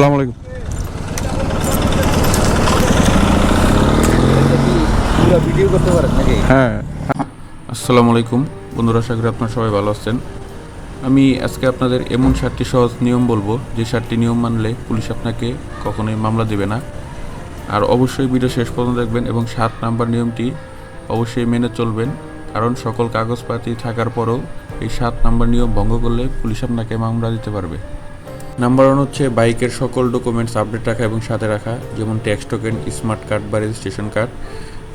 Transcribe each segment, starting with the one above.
আসসালামু আলাইকুম। হ্যাঁ। আসসালামু আলাইকুম। বন্ধুরা, আশা করি আপনারা সবাই ভালো আছেন। আমি আজকে আপনাদের এমন সাতটি সহজ নিয়ম বলব, যে সাতটি নিয়ম মানলে পুলিশ আপনাকে কখনোই মামলা দেবে না। আর অবশ্যই ভিডিও শেষ পর্যন্ত দেখবেন এবং সাত নাম্বার নিয়মটি অবশ্যই মেনে চলবেন, কারণ সকল কাগজপাতি থাকার পরেও এই সাত নাম্বার নিয়ম ভঙ্গ করলে পুলিশ আপনাকে মামলা দিতে পারবে। নাম্বার ওয়ান হচ্ছে বাইকের সকল ডকুমেন্টস আপডেট রাখা এবং সাথে রাখা, যেমন ট্যাক্স টোকেন স্মার্ট কার্ড বা রেজিস্ট্রেশন কার্ড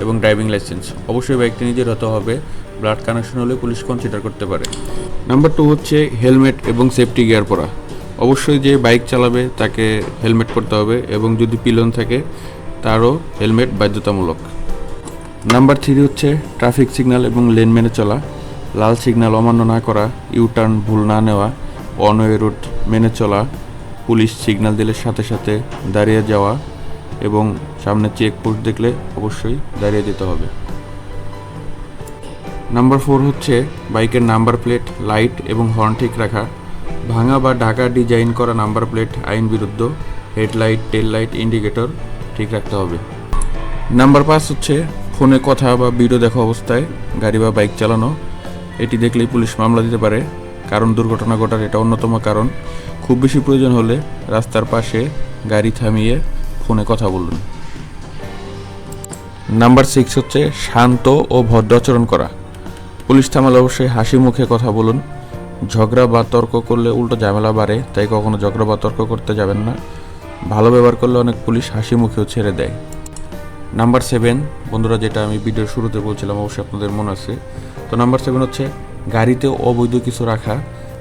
এবং ড্রাইভিং লাইসেন্স অবশ্যই বাইকটি নিজের হতে হবে ব্লাড কানেকশন হলে পুলিশ কনসিডার করতে পারে। নাম্বার টু হচ্ছে হেলমেট এবং সেফটি গিয়ার পরা। অবশ্যই যে বাইক চালাবে তাকে হেলমেট পরতে হবে এবং যদি পিলন থাকে, তারও হেলমেট বাধ্যতামূলক। নাম্বার থ্রি হচ্ছে ট্রাফিক সিগন্যাল এবং লেন মেনে চলা। লাল সিগন্যাল অমান্য না করা ইউটার্ন ভুল না নেওয়া অন ওয়ে রুট মেনে চলা, পুলিশ সিগন্যাল দিলে সাথে সাথে দাঁড়িয়ে যাওয়া এবং সামনে চেক পোস্ট দেখলে অবশ্যই দাঁড়িয়ে যেতে হবে। নাম্বার ফোর হচ্ছে বাইকের নাম্বার প্লেট লাইট এবং হর্ন ঠিক রাখা। ভাঙা বা ঢাকা ডিজাইন করা নাম্বার প্লেট আইন বিরুদ্ধ হেডলাইট টেল লাইট ইন্ডিকেটর ঠিক রাখতে হবে। নাম্বার পাঁচ হচ্ছে ফোনে কথা বা ভিডিও দেখা অবস্থায় গাড়ি বা বাইক চালানো। এটি দেখলেই পুলিশ মামলা দিতে পারে। কারণ দুর্ঘটনা ঘটার এটা অন্যতম কারণ। খুব বেশি প্রয়োজন হলে রাস্তার পাশে গাড়ি থামিয়ে ফোনে কথা বলুন। নাম্বার সিক্স হচ্ছে শান্ত ও ভদ্র আচরণ করা। পুলিশ থামালে অবশ্যই হাসি মুখে কথা বলুন। ঝগড়া বা তর্ক করলে উল্টো ঝামেলা বাড়ে, তাই কখনো ঝগড়া বা তর্ক করতে যাবেন না। ভালো ব্যবহার করলে অনেক পুলিশ হাসি মুখেও ছেড়ে দেয়। নাম্বার সেভেন বন্ধুরা যেটা আমি ভিডিওর শুরুতে বলছিলাম, অবশ্যই আপনাদের মনে আছে। তো নাম্বার সেভেন হচ্ছে গাড়িতে অবৈধ কিছু রাখা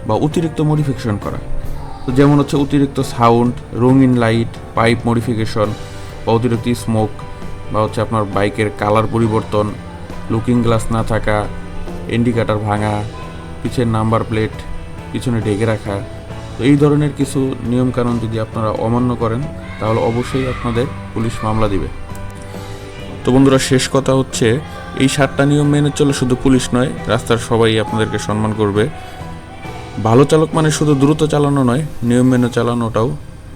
বা অতিরিক্ত মডিফিকেশন করা। তো যেমন হচ্ছে অতিরিক্ত সাউন্ড রঙিন লাইট পাইপ মডিফিকেশন বা অতিরিক্ত স্মোক বা হচ্ছে আপনার বাইকের কালার পরিবর্তন লুকিং গ্লাস না থাকা ইন্ডিকেটার ভাঙা, পিছের নাম্বার প্লেট পিছনে ঢেকে রাখা। তো এই ধরনের কিছু নিয়মকানুন যদি আপনারা অমান্য করেন, তাহলে অবশ্যই আপনাদের পুলিশ মামলা দিবে। তো বন্ধুরা, শেষ কথা হচ্ছে এই সাতটা নিয়ম মেনে চলে শুধু পুলিশ নয়, রাস্তার সবাই আপনাদেরকে সম্মান করবে। ভালো চালক মানে শুধু দ্রুত চালানো নয়, নিয়ম মেনে চালানোটাও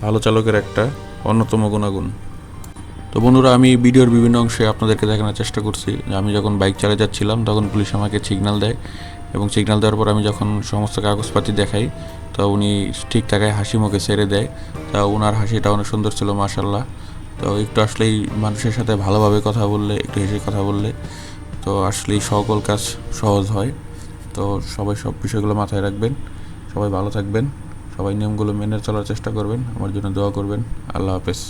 ভালো চালকের একটা অন্যতম গুণাগুণ। তো বন্ধুরা, আমি ভিডিওর বিভিন্ন অংশে আপনাদেরকে দেখানোর চেষ্টা করছি। আমি যখন বাইক চালিয়ে যাচ্ছিলাম, তখন পুলিশ আমাকে সিগন্যাল দেয় এবং সিগন্যাল দেওয়ার পর আমি যখন সমস্ত কাগজপাতি দেখাই, তো উনি ঠিক টাকায় হাসি মুখে ছেড়ে দেয়। তা ওনার হাসিটা অনেক সুন্দর ছিল মাশাল্লাহ তো একটু আসলেই মানুষের সাথে ভালোভাবে কথা বললে, একটু হেসে কথা বললে তো আসলেই সকল কাজ সহজ হয়। তো সবাই সব বিষয়গুলো মাথায় রাখবেন। সবাই ভালো থাকবেন। সবাই নিয়মগুলো মেনে চলার চেষ্টা করবেন। আমার জন্য দোয়া করবেন। আল্লাহ হাফেজ।